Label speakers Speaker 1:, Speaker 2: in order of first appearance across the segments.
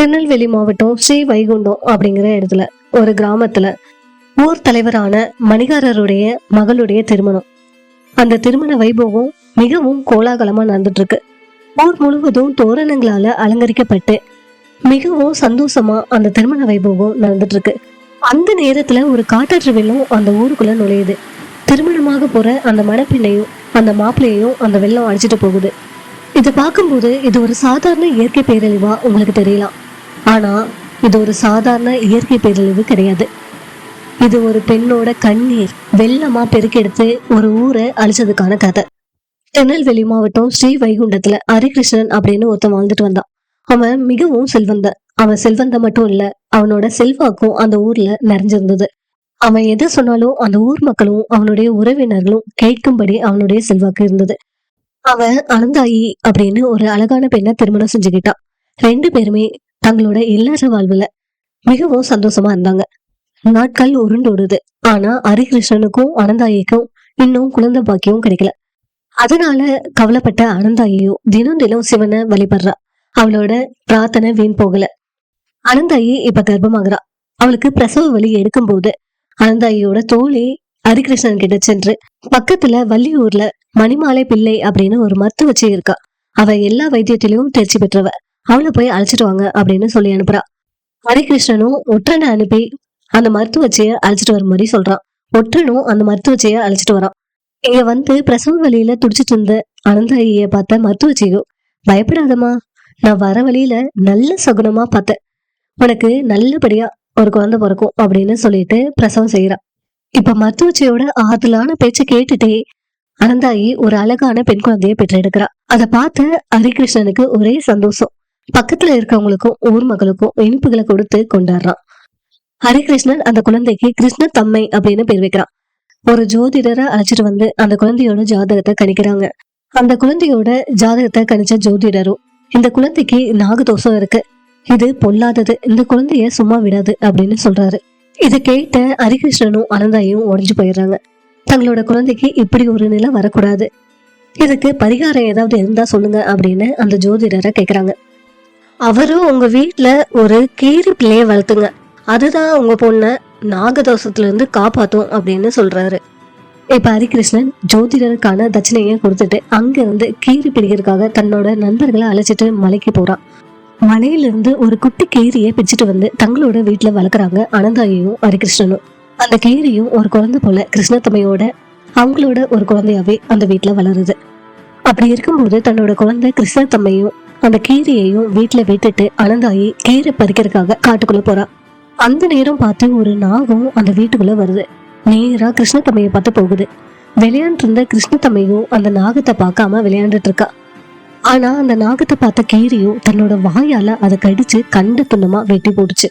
Speaker 1: திருநெல்வேலி மாவட்டம் ஸ்ரீ வைகுண்டம் அப்படிங்கிற இடத்துல ஒரு கிராமத்துல ஊர் தலைவரான மணிகாரருடைய மகளுடைய திருமணம். அந்த திருமண வைபவம் மிகவும் கோலாகலமா நடந்துட்டு இருக்கு ஊர் முழுவதும் தோரணங்களால அலங்கரிக்கப்பட்டு மிகவும் சந்தோஷமா அந்த திருமண வைபவம் நடந்துட்டு இருக்கு அந்த நேரத்துல ஒரு காட்டாற்று வெள்ளம் அந்த ஊருக்குள்ள நுழையுது. திருமணமாக போற அந்த மணப்பெண்ணையும் அந்த மாப்பிள்ளையையும் அந்த வெள்ளம் அடிச்சிட்டு போகுது. இதை பார்க்கும்போது இது ஒரு சாதாரண இயற்கை பேரழிவா உங்களுக்கு தெரியலாம். ஆனா இது ஒரு சாதாரண இயற்கை பேரழிவு கிடையாது. இது ஒரு பெண்ணோட கண்ணீர் வெள்ளமா பெருக்கெடுத்து ஒரு ஊரை அழிச்சதுக்கான கதை. திருநெல்வேலி மாவட்டம் ஸ்ரீ வைகுண்டத்துல ஹரிகிருஷ்ணன் அப்படின்னு ஒருத்தன் வாழ்ந்துட்டு வந்தான். அவன் மிகவும் செல்வந்த. அவன் செல்வந்த மட்டும் இல்ல அவனோட செல்வாக்கும் அந்த ஊர்ல நிறைஞ்சிருந்தது. அவன் எதை சொன்னாலும் அந்த ஊர் மக்களும் அவனுடைய உறவினர்களும் கேட்கும்படி அவனுடைய செல்வாக்கு இருந்தது. அவன் அனந்தாயி அப்படின்னு ஒரு அழகான பெண்ணை திருமணம் செஞ்சுக்கிட்டான். ரெண்டு பேருமே தங்களோட இல்லற வாழ்வுல மிகவும் சந்தோஷமா இருந்தாங்க. நாட்கள் உருண்டோடுது ஆனா ஹரிகிருஷ்ணனுக்கும் அனந்தாயிக்கும் இன்னும் குழந்தை பாக்கியம் கிடைக்கல. அதனால கவலைப்பட்ட அனந்தாயியோ தினம் தினம் சிவனை வழிபடுறா. அவளோட பிரார்த்தனை வீண் போகல. அனந்தாயி இப்ப கர்ப்பமாகறா. அவளுக்கு பிரசவ வலி எடுக்கும்போது அனந்தாயியோட தோழி ஹரிகிருஷ்ணன் கிட்ட சென்று பக்கத்துல வள்ளியூர்ல மணிமாலை பிள்ளை அப்படின்னு ஒரு மருத்துவச்சி இருக்கா. அவ எல்லா வைத்தியத்திலையும் தேர்ச்சி பெற்றவ. அவளை போய் அழைச்சிட்டு வாங்க அப்படின்னு சொல்லி அனுப்புறா. ஹரிகிருஷ்ணனும் ஒற்றனை அனுப்பி அந்த மருத்துவச்சிய அழைச்சிட்டு வர மாதிரி சொல்றான். ஒற்றனும் அந்த மருத்துவச்சிய அழைச்சிட்டு வரான். இங்க வந்து பிரசவ வழியில துடிச்சிட்டு இருந்த அனந்தாயிய பார்த்த மருத்துவச்சியோ பயப்படாதம்மா நான் வர வழியில நல்ல சகுனமா பார்த்தேன். உனக்கு நல்லபடியா ஒரு குழந்தை பிறக்கும் அப்படின்னு சொல்லிட்டு பிரசவம் செய்யறா இப்ப மருத்துவச்சியோட ஆதலான பேச்ச கேட்டுட்டே அனந்தாயி ஒரு அழகான பெண் குழந்தைய பெற்றெடுக்கிறா. அதை பார்த்த ஹரிகிருஷ்ணனுக்கு ஒரே சந்தோஷம். பக்கத்துல இருக்கவங்களுக்கும் ஊர் மக்களுக்கும் இனிப்புகளை கொடுத்து கொண்டாடுறான். ஹரிகிருஷ்ணன் அந்த குழந்தைக்கு கிருஷ்ண தம்மை அப்படின்னு பேர் வைக்கிறான். ஒரு ஜோதிடரை அழைச்சிட்டு வந்து அந்த குழந்தையோட ஜாதகத்தை கணிக்கிறாங்க. அந்த குழந்தையோட ஜாதகத்தை கணிச்ச ஜோதிடரும் இந்த குழந்தைக்கு நாகதோஷம் இருக்கு. இது பொல்லாதது இந்த குழந்தைய சும்மா விடாது அப்படின்னு சொல்றாரு. இதை கேட்ட ஹரிகிருஷ்ணனும் அனந்தாயும் உடஞ்சு போயிடுறாங்க. தங்களோட குழந்தைக்கு இப்படி ஒரு நிலை வரக்கூடாது. இதுக்கு பரிகாரம் ஏதாவது இருந்தா சொல்லுங்க அப்படின்னு அந்த ஜோதிடரை கேக்குறாங்க. அவரும் உங்க வீட்டில் ஒரு கீரி பிள்ளைய வளர்த்துங்க. அதுதான் உங்க பொண்ணை நாகதோஷத்துல இருந்து காப்பாத்தும் அப்படின்னு சொல்றாரு. இப்ப ஹரிகிருஷ்ணன் ஜோதிடருக்கான தட்சணையை கொடுத்துட்டு அங்க இருந்து கீரி பிடிக்கிறதுக்காக தன்னோட நண்பர்களை அழைச்சிட்டு மலைக்கு போறான். மலையிலிருந்து ஒரு குட்டி கீரியை பிடிச்சிட்டு வந்து தங்களோட வீட்டுல வளர்க்குறாங்க அனந்தாயியும் ஹரிகிருஷ்ணனும் அந்த கீரியும் ஒரு குழந்தை போல கிருஷ்ணத்தமையோட அவங்களோட ஒரு குழந்தையாவே அந்த வீட்டுல வளருது. அப்படி இருக்கும்போது தன்னோட குழந்தை கிருஷ்ணத்தம்மையும் அந்த கீரையையும் வீட்டுல விட்டுட்டு அனந்தாயி கீரை பறிக்கிறதுக்காக காட்டுக்குள்ள போறா. அந்த நேரம் பார்த்து ஒரு நாகம் அந்த வீட்டுக்குள்ள வருது. நேரா கிருஷ்ணத்தம்மையை பார்த்து போகுது. விளையாண்டு இருந்த கிருஷ்ணத்தம்மையும் அந்த நாகத்தை பார்க்காம விளையாண்டுட்டு இருக்கா. ஆனா அந்த நாகத்தை பார்த்த கீரியும் தன்னோட வாயால அதை கடிச்சு கண்டு துண்டமா வெட்டி போட்டுச்சு.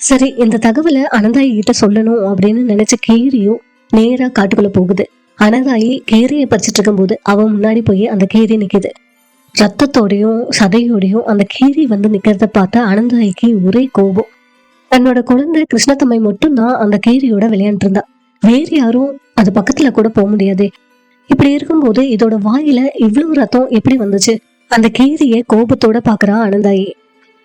Speaker 1: சரி இந்த தகவலை அனந்தாயி கிட்ட சொல்லணும் அப்படின்னு நினைச்ச கீரியும் நேரா காட்டுக்குள்ள போகுது. அனந்தாயி கீரையை பறிச்சிட்டு இருக்கும்போது அவன் முன்னாடி போய் அந்த கீரை நிக்குது. ரத்தத்தோடையும் சதையோடையும் அந்த கீரி வந்து நிக்கிறத பார்த்த அனந்தாயிக்கு ஒரே கோபம். தன்னோட குழந்தை கிருஷ்ணத்தம்மை மட்டும்தான் அந்த கீரியோட விளையாண்டு இருந்தா வேற யாரும் அது பக்கத்துல கூட போக முடியாது. இப்படி இருக்கும்போது இதோட வாயில இவ்வளவு ரத்தம் எப்படி வந்துச்சு? அந்த கீரியை கோபத்தோட பாக்குறா அனந்தாயி.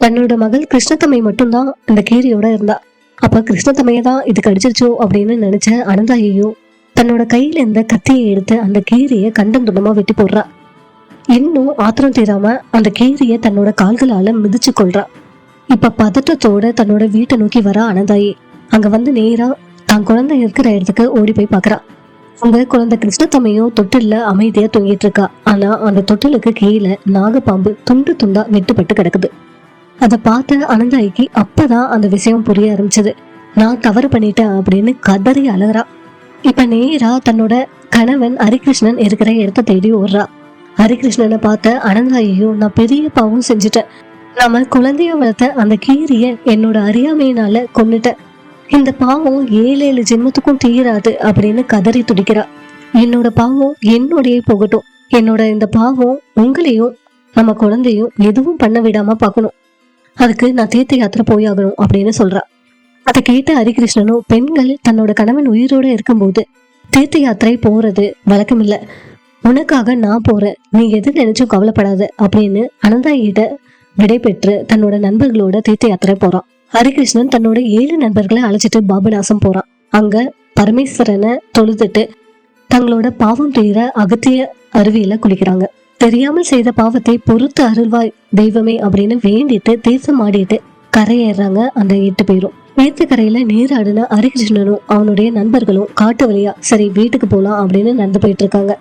Speaker 1: தன்னோட மகள் கிருஷ்ணத்தம்மை மட்டும்தான் அந்த கீரியோட இருந்தா. அப்ப கிருஷ்ணத்தம்மையை தான் இது கடிச்சிருச்சோ அப்படின்னு நினைச்ச அனந்தாயையும் தன்னோட கையில இருந்த கத்தியை எடுத்து அந்த கீரியை கண்டம் துண்டமா வெட்டி போடுறா. இன்னும் ஆத்திரம் தீராம அந்த கீரியை தன்னோட கால்களால மிதிச்சு கொள்றா இப்ப பதட்டத்தோட தன்னோட வீட்டை நோக்கி வர அனந்தாயி. அங்க வந்து நேரா தான் குழந்தை இருக்கிற இடத்துக்கு ஓடி போய் பாக்குறா. அங்க குழந்தை கிருஷ்ணத்தம்மையும் தொட்டில்ல அமைதியா தூங்கிட்டு இருக்கா. ஆனா அந்த தொட்டிலுக்கு கீழே நாகப்பாம்பு துண்டு துண்டா வெட்டுப்பட்டு கிடக்குது. அதை பார்த்த அனந்தாயிக்கு அப்பதான் அந்த விஷயம் புரிய ஆரம்பிச்சது. நான் தவறு பண்ணிட்டேன் அப்படின்னு கதறி அழகிறா இப்ப நேரா தன்னோட கணவன் ஹரிகிருஷ்ணன் இருக்கிற இடத்த தேடி ஓடுறா. ஹரிகிருஷ்ணனை பார்த்த அனந்தாயையும் நான் பெரிய பாவம் செஞ்சுட்டேன். நம்ம குழந்தைய வளர்த்த அந்த கீரிய என்னோட அறியாமையினால கொண்டுட்டேன் இந்த பாவம் ஏழு ஏழு ஜென்மத்துக்கும் தீராது அப்படின்னு கதறி துடிக்கிறா. என்னோட பாவம் என்னோடயே போகட்டும். என்னோட இந்த பாவம் உங்களையும் நம்ம குழந்தையும் எதுவும் பண்ண விடாம பார்க்கணும். அதுக்கு நான் தீர்த்த யாத்திரை போயாகணும் அப்படின்னு சொல்றா. அதை கேட்ட ஹரிகிருஷ்ணனும் பெண்கள் தன்னோட கணவன் உயிரோட இருக்கும்போது தீர்த்த யாத்திரை போறது வழக்கம் இல்ல உனக்காக நான் போறேன். நீ எது நினைச்சும் கவலைப்படாத அப்படின்னு அனந்தாயிட்ட விடை பெற்று தன்னோட நண்பர்களோட தீர்த்த யாத்திரை போறான். ஹரிகிருஷ்ணன் தன்னோட ஏழு நண்பர்களை அழைச்சிட்டு பாபநாசம் போறான். அங்க பரமேஸ்வரனை தொழுதுட்டு தங்களோட பாவம் தீர அகத்திய அருவியில குளிக்கிறாங்க. தெரியாமல் செய்த பாவத்தை பொறுத்து அருள்வாய் தெய்வமே அப்படின்னு வேண்டிட்டு தீர்த்தம் ஆடிட்டு கரையேறாங்க அந்த எட்டு பேரும். ஏத்துக்கரையில நீராடின ஹரிகிருஷ்ணனும் அவனுடைய நண்பர்களும் காட்டு வழியா சரி வீட்டுக்கு போலாம் அப்படின்னு நடந்து போயிட்டு இருக்காங்க.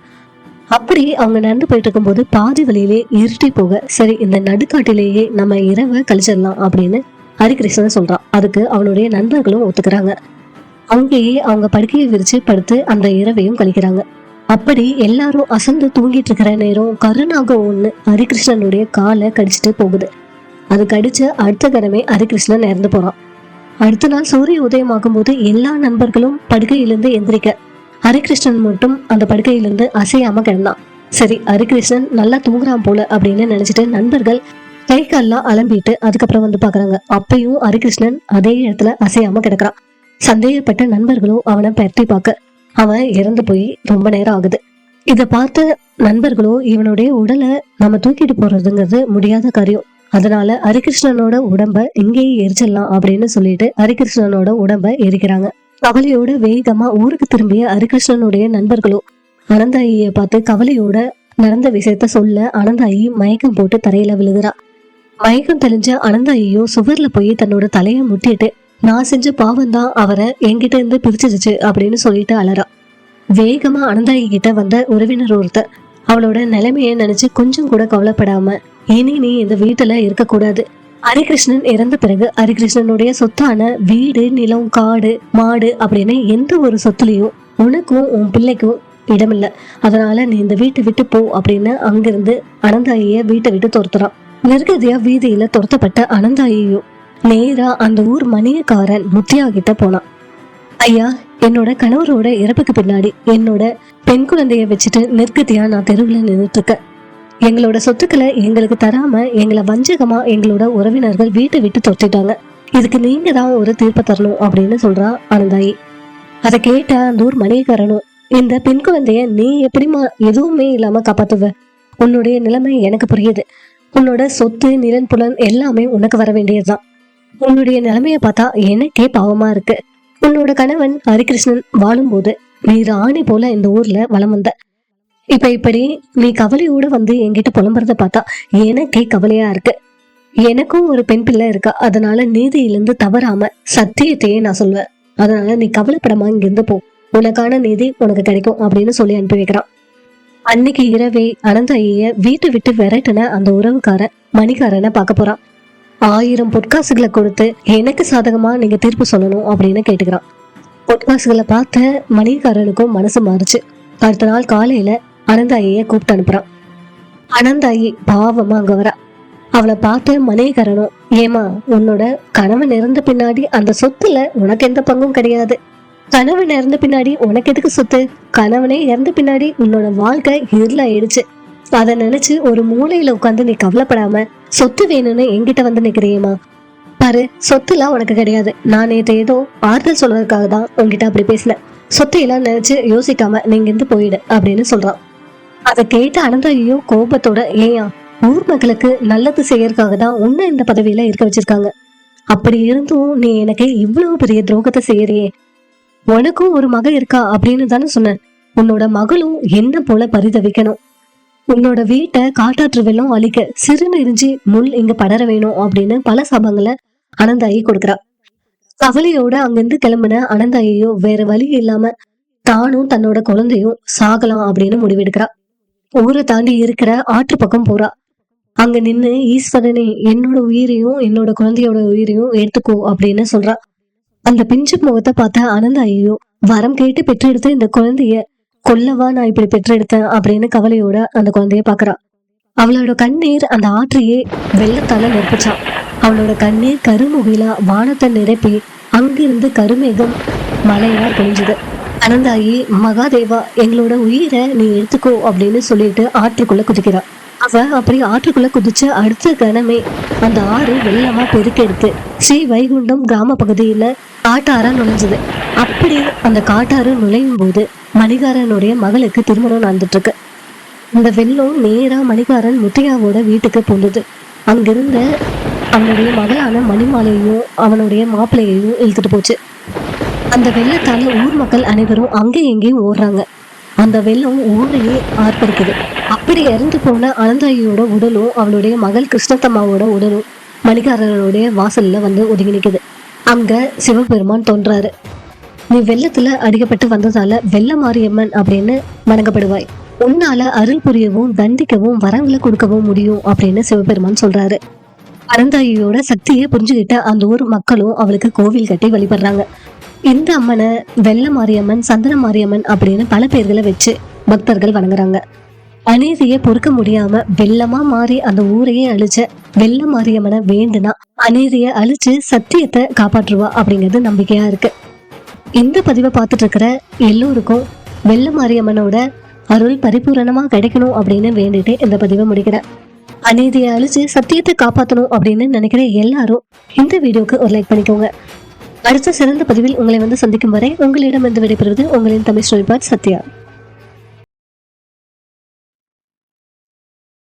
Speaker 1: அப்படி அவங்க நடந்து போயிட்டு இருக்கும்போது பாதி வழியிலே இருட்டி போக சரி இந்த நடுக்காட்டிலேயே நம்ம இரவை கழிச்சிடலாம் அப்படின்னு ஹரிகிருஷ்ணன் சொல்றான். அதுக்கு அவனுடைய நண்பர்களும் ஒத்துக்கிறாங்க. அங்கேயே அவங்க படுக்கையை விரிச்சு படுத்து அந்த இரவையும் கழிக்கிறாங்க. அப்படி எல்லாரும் அசந்து தூங்கிட்டு இருக்கிற நேரம் கருணாக ஒண்ணு ஹரிகிருஷ்ணனுடைய காலை கடிச்சிட்டு போகுது. அது கடிச்ச அடுத்த கடமை ஹரிகிருஷ்ணன் இறந்து போறான். அடுத்த நாள் சூரிய உதயமாகும் போது எல்லா நண்பர்களும் படுக்கையிலிருந்து எந்திரிக்க ஹரிகிருஷ்ணன் மட்டும் அந்த படுக்கையிலிருந்து அசையாம கிடந்தான். சரி ஹரிகிருஷ்ணன் நல்லா தூங்குறான் போல அப்படின்னு நினைச்சிட்டு நண்பர்கள் கை கால்லாம் அலம்பிட்டு அதுக்கப்புறம் வந்து பாக்குறாங்க. அப்பயும் ஹரிகிருஷ்ணன் அதே இடத்துல அசையாம கிடக்குறான். சந்தேகப்பட்ட நண்பர்களும் அவனை பரட்டி பார்க்க அவன் இறந்து போய் ரொம்ப நேரம் ஆகுது. இதை பார்த்த நண்பர்களும் இவனுடைய உடலை நம்ம தூக்கிட்டு போறதுங்கிறது முடியாத காரியம். அதனால ஹரிகிருஷ்ணனோட உடம்ப இங்கேயே எரிச்சிடலாம் அப்படின்னு சொல்லிட்டு ஹரிகிருஷ்ணனோட உடம்ப எரிக்கிறாங்க. கவலையோட வேகமா ஊருக்கு திரும்பிய ஹரிகிருஷ்ணனுடைய நண்பர்களும் அனந்தாயியை பார்த்து கவலையோட நடந்த விஷயத்த சொல்ல அனந்தாயி மயக்கம் போட்டு தரையில விழுகிறா. மயக்கம் தெளிஞ்ச அனந்தாயியோ சுவர்ல போய் தன்னோட தலையை முட்டிட்டு நான் செஞ்ச பாவம் தான் அவரை என்கிட்ட இருந்து பிரிச்சிருச்சு அப்படின்னு சொல்லிட்டு அலறா. வேகமா அனந்தாயி கிட்ட வந்த உறவினர் ஒருத்தர் அவளோட நிலைமையை நினைச்சு கொஞ்சம் கூட கவலைப்படாம இனி நீ இந்த வீட்டுல இருக்கக்கூடாது. ஹரிகிருஷ்ணன் இறந்த பிறகு ஹரிகிருஷ்ணனுடைய சொத்தான வீடு நிலம் காடு மாடு அப்படின்னு எந்த ஒரு சொத்துலையும் உனக்கும் உன் பிள்ளைக்கும் இடமில்ல. அதனால நீ இந்த வீட்டை விட்டு போ அப்படின்னு அங்கிருந்து அனந்தாயிய வீட்டை விட்டு துரத்துறான். நிர்கதியா வீதியில துரத்தப்பட்ட அனந்தாயியும் நேரா அந்த ஊர் மணியக்காரன் முத்தியா கிட்ட போனான். ஐயா என்னோட கணவரோட இறப்புக்கு பின்னாடி என்னோட பெண் குழந்தைய வச்சுட்டு நிர்கதியா நான் தெருவில் நின்றுட்டு இருக்கேன். எங்களோட சொத்துக்களை எங்களுக்கு தராம எங்களை வஞ்சகமா எங்களோட உறவினர்கள் வீட்டை விட்டு தொட்டிட்டாங்க இதுக்கு நீங்க தான் ஒரு தீர்ப்பு தரணும் அப்படின்னு சொல்றா ஆனந்தாயி அதை கேட்ட அந்த ஊர் மணிகரனும் இந்த பெண் குழந்தைய நீ எப்படிமா எதுவுமே இல்லாம காப்பாத்துவ? உன்னுடைய நிலைமை எனக்கு புரியுது. உன்னோட சொத்து நிலன் புலன் எல்லாமே உனக்கு வர வேண்டியதுதான். உன்னுடைய நிலைமைய பார்த்தா எனக்கே பாவமா இருக்கு. உன்னோட கணவன் ஹரிகிருஷ்ணன் வாழும்போது நீ ராணி போல இந்த ஊர்ல வலம் வந்த. இப்ப இப்படி நீ கவலையோட வந்து என்கிட்ட புலம்புறத பார்த்தா எனக்கே கவலையா இருக்கு. எனக்கும் ஒரு பெண் பிள்ளை இருக்கா. அதனால நீதியிலிருந்து தவறாம சத்தியத்தையே நான் சொல்வேன். அதனால நீ கவலைப்படாம இங்கிருந்து போ. உனக்கான நீதி உனக்கு கிடைக்கும் அப்படின்னு சொல்லி அனுப்பி வைக்கிறான். அன்னைக்கு இரவே அனந்த ஐய வீட்டை விட்டு விரட்டுன அந்த உறவுக்காரன் மணிக்காரனை பார்க்க போறான். ஆயிரம் பொற்காசுகளை கொடுத்து எனக்கு சாதகமா நீங்க தீர்ப்பு சொல்லணும் அப்படின்னு கேட்டுக்கிறான். பொற்காசுகளை பார்த்த மணிக்காரனுக்கும் மனசு மாறுச்சு. அடுத்த நாள் காலையில அனந்தாயிய கூப்பிட்டு அனுப்புறான். அனந்தாயி பாவமா அங்க வரா அவளை பார்த்து மனைகரனும் ஏமா உன்னோட கணவன் இறந்த பின்னாடி அந்த சொத்துல உனக்கு எந்த பங்கும் கிடையாது. கணவன் இறந்த பின்னாடி உனக்கு எதுக்கு சொத்து? கணவனே இறந்த பின்னாடி உன்னோட வாழ்க்கை இருள ஆயிடுச்சு அதை நினைச்சு ஒரு மூலையில உட்காந்து நீ கவலைப்படாம சொத்து வேணும்னு என்கிட்ட வந்து நிக்கிறியேமா பாரு சொத்துலாம் உனக்கு கிடையாது. நான் நேற்று ஏதோ ஆறுதல் சொல்றதுக்காக தான் உன்கிட்ட அப்படி பேசினேன். சொத்தையெல்லாம் நினைச்சு யோசிக்காம நீங்க இருந்து போயிடு அப்படின்னு சொல்றான். அதை கேட்டு அனந்தாயோ கோபத்தோட ஏயா ஊர் மக்களுக்கு நல்லது செய்யறதுக்காக தான் உன்னை இந்த பதவியில இருக்க வச்சிருக்காங்க. அப்படி இருந்தும் நீ எனக்கு இவ்வளவு பெரிய துரோகத்தை செய்யறியே. உனக்கும் ஒரு மக இருக்கா? அப்படின்னு தானே சொன்னேன். உன்னோட மகளும் என்ன போல பரிதவிக்கணும்? உன்னோட வீட்டை காட்டாற்று வெள்ளம் அழிக்க சிறுநெறிஞ்சி முள் இங்க படர வேணும் அப்படின்னு பல சபங்களை அனந்தாயி கொடுக்குறா. கவலையோட அங்கிருந்து கிளம்புன அனந்தாயியோ வேற வழி இல்லாம தானும் தன்னோட குழந்தையும் சாகலாம் அப்படின்னு முடிவெடுக்கிறா. ஊரை தாண்டி இருக்கிற ஆற்று பக்கம் போறா. அங்க நின்னு ஈஸ்வரனே என்னோட உயிரையும் என்னோட குழந்தையோட உயிரையும் எடுத்துக்கோ அப்படின்னு சொல்றா. அந்த பிஞ்சு முகத்தை பார்த்த ஐயோ வரம் கேட்டு பெற்றெடுத்த இந்த குழந்தைய கொல்லவா நான் இப்படி பெற்றெடுத்தேன் அப்படின்னு கவலையோட அந்த குழந்தைய பாக்குறா. அவளோட கண்ணீர் அந்த ஆற்றையே வெள்ளத்தால நிரப்பிச்சான் அவளோட கண்ணீர் கருமுகிலா வானத்தை நிரப்பி அங்கிருந்து கருமேகம் மழையா பொழிஞ்சுது. அனந்தாயி மகாதேவா எங்களோட உயிரை நீ எடுத்துக்கோ அப்படின்னு சொல்லிட்டு ஆற்றுக்குள்ள குதிக்கிறா. அவ அப்படி ஆற்றுக்குள்ள குதிச்ச அடுத்த கணமே அந்த ஆறு வெள்ளமா பெருக்கெடுத்து ஸ்ரீ வைகுண்டம் கிராம பகுதியில காட்டாரா நுழைஞ்சது. அப்படி அந்த காட்டாறு நுழையும் போது மணிகாரனுடைய மகளுக்கு திருமணம் நடந்துட்டு இருக்கு இந்த வெள்ளம் நேரா மணிகாரன் முத்தையாவோட வீட்டுக்கு போனது அங்கிருந்த அவனுடைய மகளான மணிமாலையையும் அவனுடைய மாப்பிள்ளையையும் இழுத்துட்டு போச்சு. அந்த வெள்ளத்தால ஊர் மக்கள் அனைவரும் அங்கேயும் எங்கேயும் ஓடுறாங்க. அந்த வெள்ளம் ஊரையே ஆர்ப்பரிக்குது. அப்படி இறந்து போன அனந்தாயியோட உடலும் அவளுடைய மகள் கிருஷ்ணத்தம்மாவோட உடலும் மணிகாரர்களுடைய வாசல்ல வந்து ஒதுங்கி நிற்குது அங்க சிவபெருமான் தோன்றாரு. நீ வெள்ளத்துல அடிக்கப்பட்டு வந்ததால வெள்ள மாரியம்மன் அப்படின்னு வணங்கப்படுவாய். உன்னால அருள் புரியவும் தண்டிக்கவும் வரங்களை கொடுக்கவும் முடியும் அப்படின்னு சிவபெருமான் சொல்றாரு. அனந்தாயியோட சக்தியை புரிஞ்சுக்கிட்ட அந்த ஊர் மக்களும் அவளுக்கு கோவில் கட்டி வழிபடுறாங்க. இந்த அம்மனை வெள்ள மாரியம்மன் சந்தன மாரியம்மன் அப்படின்னு பல பேர்களை வச்சு பக்தர்கள் வணங்குறாங்க. அநீதியை பொறுக்க முடியாம வெள்ளமா மாறி அந்த ஊரையே அழிச்ச வெள்ள மாரியம்மனை வேண்டுனா அநீதியை அழிச்சு சத்தியத்தை காப்பாற்றுவா அப்படிங்கிறது நம்பிக்கையா இருக்கு. இந்த பதிவை பார்த்துட்டு இருக்கிற எல்லோருக்கும் வெள்ள மாரியம்மனோட அருள் பரிபூரணமா கிடைக்கணும் அப்படின்னு வேண்டிட்டு இந்த பதிவை முடிக்கிறேன். அநீதியை அழிச்சு சத்தியத்தை காப்பாற்றணும் அப்படின்னு நினைக்கிற எல்லாரும் இந்த வீடியோக்கு ஒரு லைக் பண்ணிக்கோங்க. அடுத்த சிறந்த பதிவில் உங்களை வந்து சந்திக்கும் வரை உங்களிடம் இருந்து விடைபெறுவது உங்களின் தமிழ் ஸ்டோரி சத்யா.